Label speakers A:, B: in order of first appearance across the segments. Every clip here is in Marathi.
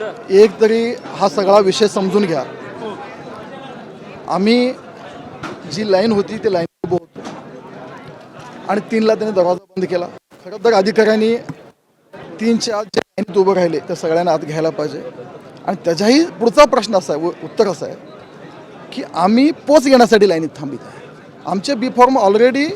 A: एक तरी हा सगळा विषय समजून घ्या. आम्ही जी लाईन होती ती लाईन उभं होतो. आणि तीनला त्याने दरवाजा बंद केला. खरं तर अधिकाऱ्यांनी तीनच्या आत जे लाईनीत उभं राहिले त्या सगळ्यांना आत घ्यायला पाहिजे. आणि त्याच्याही पुढचा प्रश्न असा आहे व उत्तर असं आहे की आम्ही पोच घेण्यासाठी लाईनीत थांबित आहे. आमचे बी फॉर्म ऑलरेडी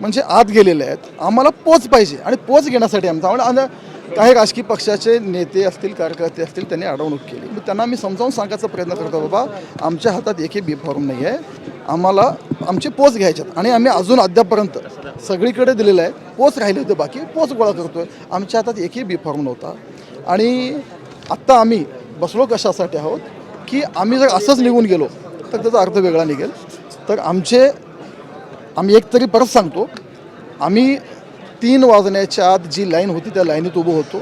A: म्हणजे आत गेलेले आहेत. आम्हाला पोच पाहिजे. आणि पोच घेण्यासाठी आमचा आणि काही राजकीय पक्षाचे नेते असतील कार्यकर्ते असतील त्यांनी अडवणूक केली. मग त्यांना मी समजावून सांगायचा प्रयत्न करतो बाबा आमच्या हातात एकही बी फॉर्म नाही आहे आम्हाला आमचे पोच घ्यायच्यात आणि आम्ही अजून अद्यापर्यंत सगळीकडे दिलेलं आहे. पोच राहिले होते बाकी पोच गोळा करतो आहे आमच्या हातात एकही बी फॉर्म नव्हता. आणि आत्ता आम्ही बसलो कशासाठी आहोत की आम्ही जर असंच निघून गेलो तर त्याचा अर्थ वेगळा निघेल. तर आमचे आम्ही एक तरी परत सांगतो. आम्ही तीन वाजण्याच्या आत जी लाईन होती त्या लाईनीत उभं होतो.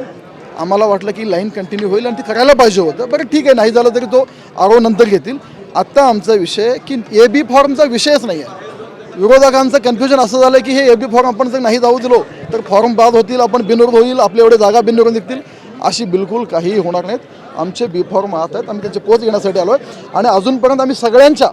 A: आम्हाला वाटलं की लाईन कंटिन्यू होईल आणि ती करायला पाहिजे होतं. बरं ठीक आहे नाही झालं तरी तो आरो नंतर घेतील. आत्ता आमचा विषय की ए बी फॉर्मचा विषयच नाही आहे. विरोधकांचं कन्फ्युजन असं झालं की हे ए बी फॉर्म आपण जर नाही जाऊ दिलो तर फॉर्म बाद होतील आपण बिनविरोध होईल आपल्या एवढे जागा बिनविरोध निघतील. अशी बिलकुल काहीही होणार नाहीत. आमचे बी फॉर्म आत आहेत आम्ही त्याचे पोच घेण्यासाठी आलो आहे आणि अजूनपर्यंत आम्ही सगळ्यांच्या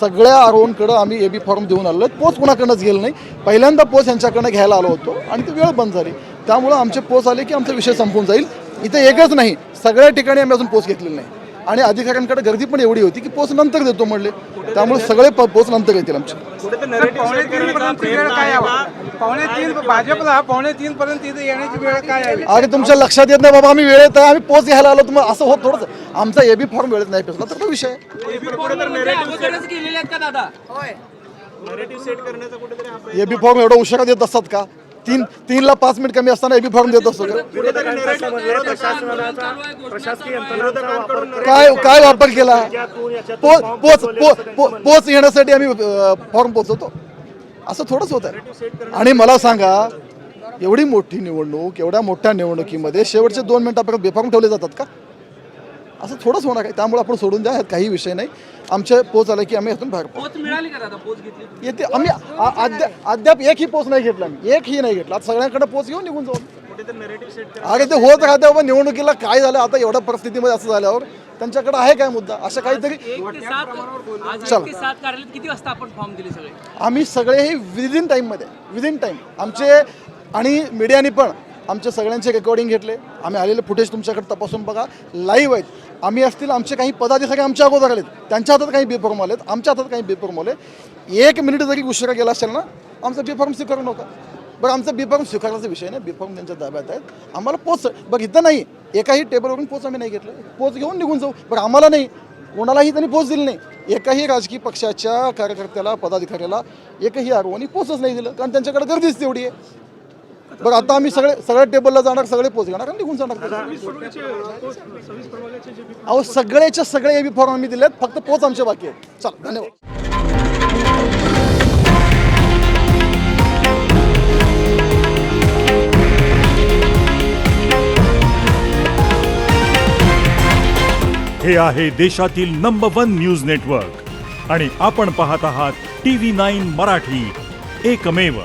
A: सगळ्या आरोहणकडं आम्ही ए बी फॉर्म देऊन आलो आहेत. पोच कुणाकडनंच गेलं नाही. पहिल्यांदा पोच यांच्याकडनं घ्यायला आलो होतो आणि ती वेळ बंद झाली. त्यामुळं आमचे पोच आले की आमचा विषय संपून जाईल. इथे एकच नाही. सगळ्या ठिकाणी आम्ही अजून पोच घेतलेली नाही. आणि अधिकाऱ्यांकडे गर्दी पण एवढी होती की पोच नंतर देतो म्हणले. त्यामुळे सगळे प- पोच नंतर येतील आमचे.
B: पावणे तीन पर्यंत वेळ काय यावा? पावणे तीन भाजपला पावणे तीन पर्यंत इथे येण्याची वेळ काय यावी?
A: अरे तुमच्या लक्षात येत नाही बाबा आम्ही वेळेत आहे आम्ही पोच घ्यायला आलो तुम्हाला असं होत थोडंच आमचा ए बी फॉर्म वेळेत नाही पेसला तर तो विषय आहे.
C: अगोदरच गेलेले आहेत का दादा?
A: ए बी फॉर्म एवढा उशिरा देत असतात का? तीन तीनला पाच मिनिट कमी असताना ए बी फॉर्म देत असतो काय काय वापर केला? पोच पोच पो- पोच येण्यासाठी आम्ही फॉर्म पोचवतो. असं थोडंच होत आहे आणि मला सांगा एवढी मोठी निवडणूक एवढ्या मोठ्या निवडणुकीमध्ये शेवटचे दोन मिनिटापर्यंत बेफॉर्म ठेवले जातात का? असं थोडंच होणार आहे. त्यामुळे आपण सोडून द्या काही विषय नाही. आमचे पोच आले की आम्ही ह्यातून बाहेर पडू.
C: पोच मिळाली का दादा? पोच घेतली
A: येते. आम्ही आ- अद्याप अद्याप एकही पोच नाही घेतला आम्ही. एकही नाही घेतला. आता सगळ्यांकडे पोच घेऊन निघून जाऊ. अरे ते होत राहते बाबा. निवडणुकीला काय झालं? आता एवढ्या परिस्थितीमध्ये असं झाल्यावर त्यांच्याकडे आहे काय मुद्दा? असं काहीतरी
C: एक ते सात आज
A: चला.
C: एक ते सात कार्यालयात किती वाजता आपण फॉर्म दिले सगळे?
A: आम्ही सगळे हे विदिन टाईममध्ये विदिन टाईम आमचे आणि मीडियाने पण. आमच्या सगळ्यांचे रेकॉर्डिंग घेतले. आम्ही आलेले फुटेज तुमच्याकडे तपासून बघा. लाईव्ह आहेत. आम्ही असतील आमचे काही पदाधिकारी आमच्या अगोदर आलेत. त्यांच्या हातात काही बेफॉर्म आलेत. आमच्या हातात काही बेफॉर्म आले एक मिनिट जरी उशिरा गेला असेल ना आमचा बेफॉर्म स्वीकारू नका. बरं आमचा बेफॉर्म स्वीकारण्याचा विषय नाही. बेफॉर्म त्यांच्या ताब्यात आहेत. आम्हाला पोच बघ इथं नाही. एकाही टेबलवरून पोच आम्ही नाही घेतलं. पोच घेऊन निघून जाऊ. बरं आम्हाला नाही. कोणालाही त्यांनी पोच दिली नाही. एकाही राजकीय पक्षाच्या कार्यकर्त्याला पदाधिकाऱ्याला एकही आरोवानी पोचच नाही दिलं. कारण त्यांच्याकडे गर्दीच तेवढी आहे. बरं आता आम्ही सगळे सगळ्या टेबलला जाणार सगळे पोच घेणार आणि निघून जाणार. अहो सगळ्याच्या सगळे एबी फॉर्म आम्ही दिलेत फक्त पोच आमच्या बाकी आहेत. चला धन्यवाद.
D: हे आहे देशातील नंबर वन न्यूज नेटवर्क आणि आपण पाहत आहात टी व्ही नाईन मराठी. एकमेव.